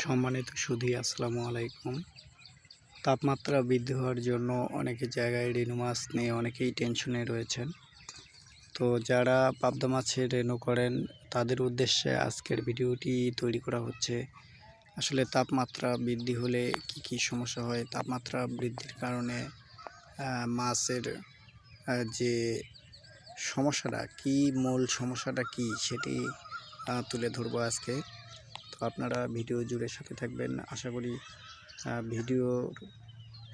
সম্মানিত সুধী, আসসালামু আলাইকুম। তাপমাত্রা বৃদ্ধি হওয়ার জন্য অনেকে জায়গায় রেনু মাছ নিয়ে অনেকেই টেনশনে রয়েছেন। তো যারা পাবদা মাছের রেনু করেন, তাদের উদ্দেশ্যে আজকের ভিডিওটি তৈরি করা হচ্ছে। আসলে তাপমাত্রা বৃদ্ধি হলে কি কি সমস্যা হয়? তাপমাত্রা বৃদ্ধির কারণে মাছের যে সমস্যাটা, কি মূল সমস্যাটা কি সেটি তুলে ধরবো আজকে। তো আপনারা ভিডিও জুড়ে সাথে থাকবেন। আশা করি ভিডিওর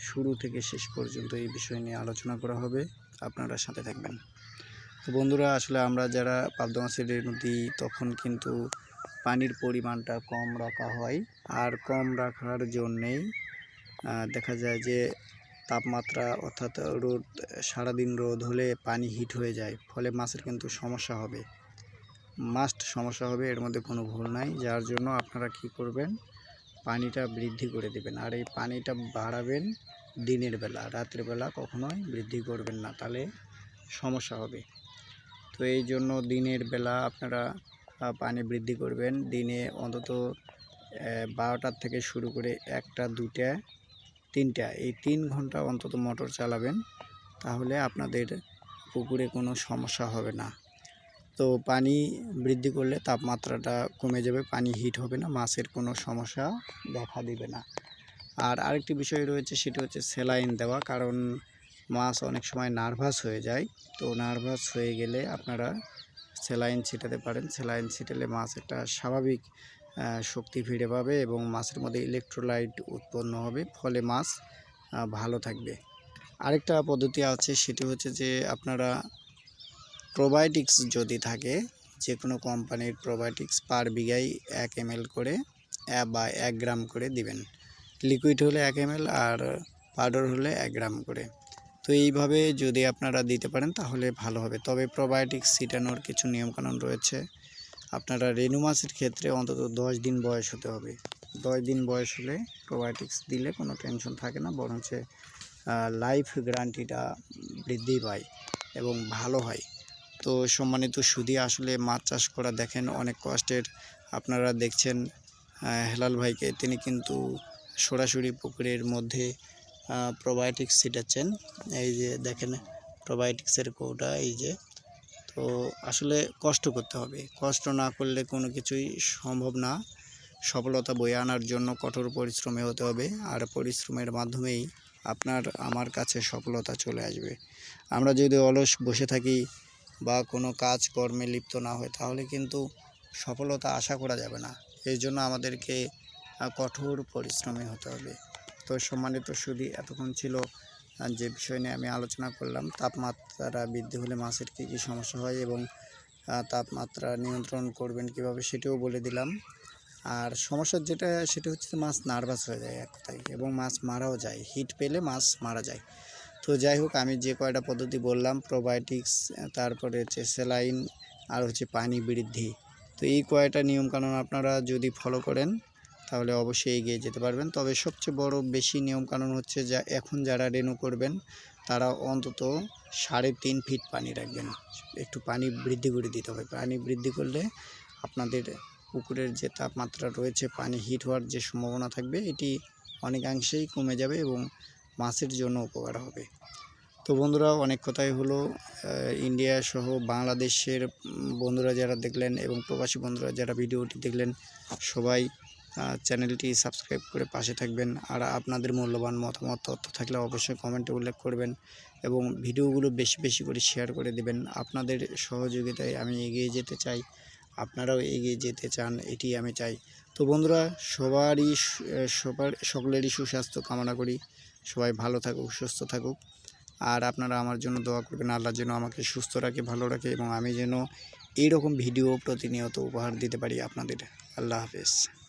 শুরু থেকে শেষ পর্যন্ত এই বিষয় নিয়ে আলোচনা করা হবে। আপনারা সাথে থাকবেন। তো বন্ধুরা, আসলে আমরা যারা পাবদা মাছের রেণু দিই তখন কিন্তু পানির পরিমাণটা কম রাখা হয়। আর কম রাখার জন্যেই দেখা যায় যে তাপমাত্রা, অর্থাৎ রোদ, সারাদিন রোদ হলে পানি হিট হয়ে যায়। ফলে মাছের কিন্তু সমস্যা হবে। মাস্ট সমস্যা হবে, এর মধ্যে কোনো ভুল নাই। যার জন্য আপনারা কি করবেন, পানিটা বৃদ্ধি করে দেবেন। আর এই পানিটা বাড়াবেন দিনের বেলা রাতের বেলা কখনোই বৃদ্ধি করবেন না, তাহলে সমস্যা হবে। তো এই জন্য দিনের বেলা আপনারা পানি বৃদ্ধি করবেন। দিনে অন্তত বারোটার থেকে শুরু করে একটা দুটা তিনটা, এই তিন ঘণ্টা অন্তত মোটর চালাবেন, তাহলে আপনাদের পুকুরে কোনো সমস্যা হবে না। তো পানি বৃদ্ধি করলে তাপমাত্রাটা কমে যাবে, পানি হিট হবে না, মাছের কোনো সমস্যা দেখা দিবে না। আর আরেকটি বিষয় রয়েছে, সেটা হচ্ছে স্যালাইন দেওয়া, কারণ মাছ অনেক সময় নার্ভাস হয়ে যায়। তো নার্ভাস হয়ে গেলে আপনারা স্যালাইন ছিটাতে পারেন। স্যালাইন ছিটালে মাছ একটা স্বাভাবিক শক্তি ফিরে পাবে এবং মাছের মধ্যে ইলেকট্রোলাইট উৎপন্ন হবে, ফলে মাছ ভালো থাকবে। আরেকটা পদ্ধতি আছে, সেটি হচ্ছে যে আপনারা প্রোবায়োটিক্স যদি থাকে যে কোনো কোম্পানির প্রোবায়োটিক্স পার বিঘায় এক এম করে বা এক গ্রাম করে দিবেন। লিকুইড হলে এক এম আর পাউডার হলে এক গ্রাম করে। তো এইভাবে যদি আপনারা দিতে পারেন, তাহলে ভালো হবে। তবে প্রোবায়োটিক্স ছিটানোর কিছু নিয়মকানুন রয়েছে। আপনারা রেনু মাছের ক্ষেত্রে অন্তত দশ দিন বয়স হতে হবে। দশ দিন বয়স হলে প্রোবায়োটিক্স দিলে কোনো টেনশন থাকে না বরং হচ্ছে লাইফ গ্যারান্টিটা বৃদ্ধি পায় এবং ভালো হয়। তো সম্মানিত সুদী, আসলে মাছ চাষ করা দেখেন অনেক কষ্টের। আপনারা দেখছেন হেলাল ভাইকে। তিনি কিন্তু সরাসরি পুকুরের মধ্যে প্রোবায়োটিক্স ছিটাচ্ছেন। এই যে দেখেন প্রোবায়োটিক্সের কৌটা, এই যে। তো আসলে কষ্ট করতে হবে। কষ্ট না করলে কোনো কিছুই সম্ভব না। সফলতা বয়ে আনার জন্য কঠোর পরিশ্রমে হতে হবে। আর পরিশ্রমের মাধ্যমেই আপনার, আমার কাছে সফলতা চলে আসবে। আমরা যদি অলস বসে থাকি বা কোনো কাজ কর্মে লিপ্ত না হয়, তাহলে কিন্তু সফলতা আশা করা যাবে না। এই জন্য আমাদেরকে কঠোর পরিশ্রমী হতে হবে। তো সম্মানিত সুদী এতক্ষণ ছিল যে বিষয় নিয়ে আমি আলোচনা করলাম, তাপমাত্রা বৃদ্ধি হলে মাছের কী কী সমস্যা হয় এবং তাপমাত্রা নিয়ন্ত্রণ করবেন কীভাবে সেটাও বলে দিলাম। আর সমস্যা যেটা, সেটা হচ্ছে মাছ নার্ভাস হয়ে যায় এক কথায় এবং মাছ মারাও যায়। হিট পেলে মাছ মারা যায়। তো যাই হোক, আমি যে কয়টা পদ্ধতি বললাম প্রোবায়োটিক্স তারপরে হচ্ছে স্যালাইন আর হচ্ছে পানি বৃদ্ধি। তো এই কয়টা নিয়মকানুন আপনারা যদি ফলো করেন, তাহলে অবশ্যই এগিয়ে যেতে পারবেন। তবে সবচেয়ে বড় বেশি নিয়মকানুন হচ্ছে যা, এখন যারা রেনু করবেন, তারা অন্তত সাড়ে তিন ফিট পানি রাখবেন। একটু পানি বৃদ্ধি করে দিতে হবে। পানি বৃদ্ধি করলে আপনাদের পুকুরের যে তাপমাত্রা রয়েছে, পানি হিট হওয়ার যে সম্ভাবনা থাকবে, এটি অনেকাংশেই কমে যাবে এবং মাছের জন্য উপকার হবে। তো বন্ধুরা, অনেক কথাই হলো। ইন্ডিয়া সহ বাংলাদেশের বন্ধুরা যারা দেখলেন এবং প্রবাসী বন্ধুরা যারা ভিডিওটি দেখলেন, সবাই চ্যানেলটি সাবস্ক্রাইব করে পাশে থাকবেন। আর আপনাদের মূল্যবান মতামত, তথ্য থাকলে অবশ্যই কমেন্টে উল্লেখ করবেন এবং ভিডিওগুলো বেশি বেশি করে শেয়ার করে দেবেন। আপনাদের সহযোগিতায় আমি এগিয়ে যেতে চাই। আপনারাও এগিয়ে যেতে চান, এটি আমি চাই। তো বন্ধুরা, সবারই সবার, সকলেরই সুস্বাস্থ্য কামনা করি। সবাই ভালো থাকুক, সুস্থ থাকুক। আর আপনারা আমার জন্য দোয়া করবেন, আল্লাহ যেন আমাকে সুস্থ রাখে, ভালো রাখে এবং আমি যেন এইরকম ভিডিও প্রতিনিয়ত উপহার দিতে পারি আপনাদের। আল্লাহ হাফেজ।